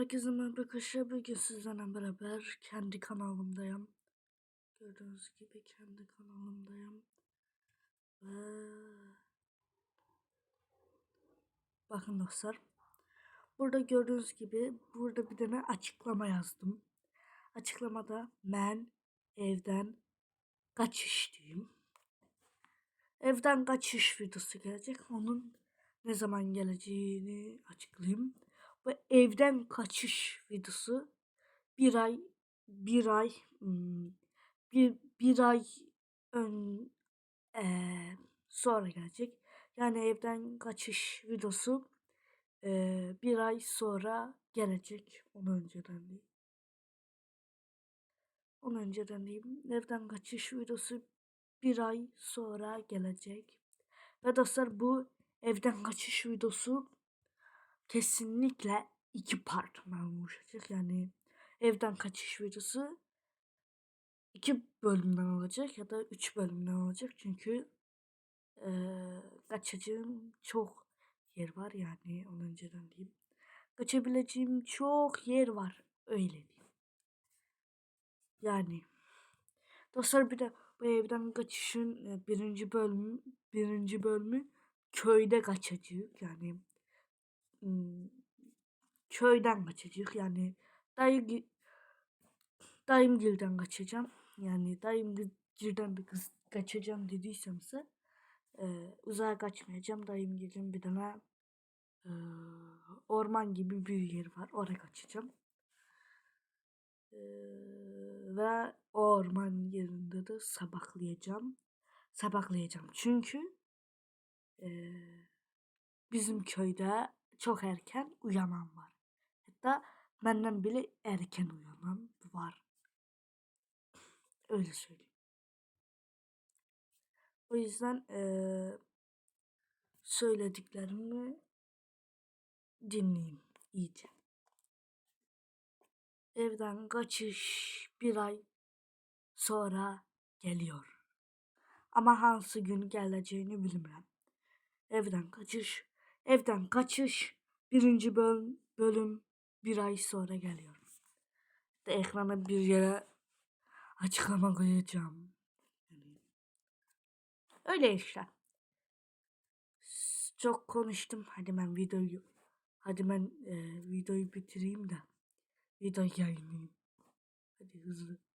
Herkese merhaba arkadaşlar. Bugün sizlerle beraber kendi kanalımdayım. Gördüğünüz gibi kendi kanalımdayım. Ve... Bakın dostlar. Burada gördüğünüz gibi burada bir tane açıklama yazdım. Açıklamada ben evden kaçış. Evden kaçış videosu gelecek. Onun ne zaman geleceğini açıklayayım. Ve evden kaçış videosu bir ay bir ay hmm, bir, bir ay ön ee, sonra gelecek. Yani evden kaçış videosu ee, bir ay sonra gelecek. Onu önceden değil. Onu önceden diyeyim. Evden kaçış videosu bir ay sonra gelecek. Ve dostlar bu evden kaçış videosu kesinlikle iki partman oluşacak. Yani evden kaçış videosu iki bölümden olacak ya da üç bölümden olacak. Çünkü e, kaçacağım çok yer var yani onu önceden diyeyim. Kaçabileceğim çok yer var öyle diyeyim. Yani dostlar bir de bu evden kaçışın birinci bölümü birinci bölümü köyde kaçacak yani köyden kaçacak. Yani dayı dayım gilden kaçacağım. Yani dayım gilden bir kız kaçacağım dediysemse e, uzağa kaçmayacağım. Dayım gilden bir tane e, orman gibi bir yer var. Oraya kaçacağım. E, ve orman yerinde de sabahlayacağım. Sabahlayacağım. Çünkü e, bizim köyde çok erken uyanan var. Hatta benden bile erken uyanan var. Öyle söyleyeyim. O yüzden ee, söylediklerimi dinleyin iyice. Evden kaçış bir ay sonra geliyor. Ama hangi gün geleceğini bilmem. Evden kaçış, evden kaçış birinci bölüm, bölüm bir ay sonra geliyor. De ekrana bir yere açıklama koyacağım. Öyle işte. Çok konuştum. Hadi ben videoyu hadi ben e, videoyu bitireyim de video yayınlayayım. Hadi hızlı.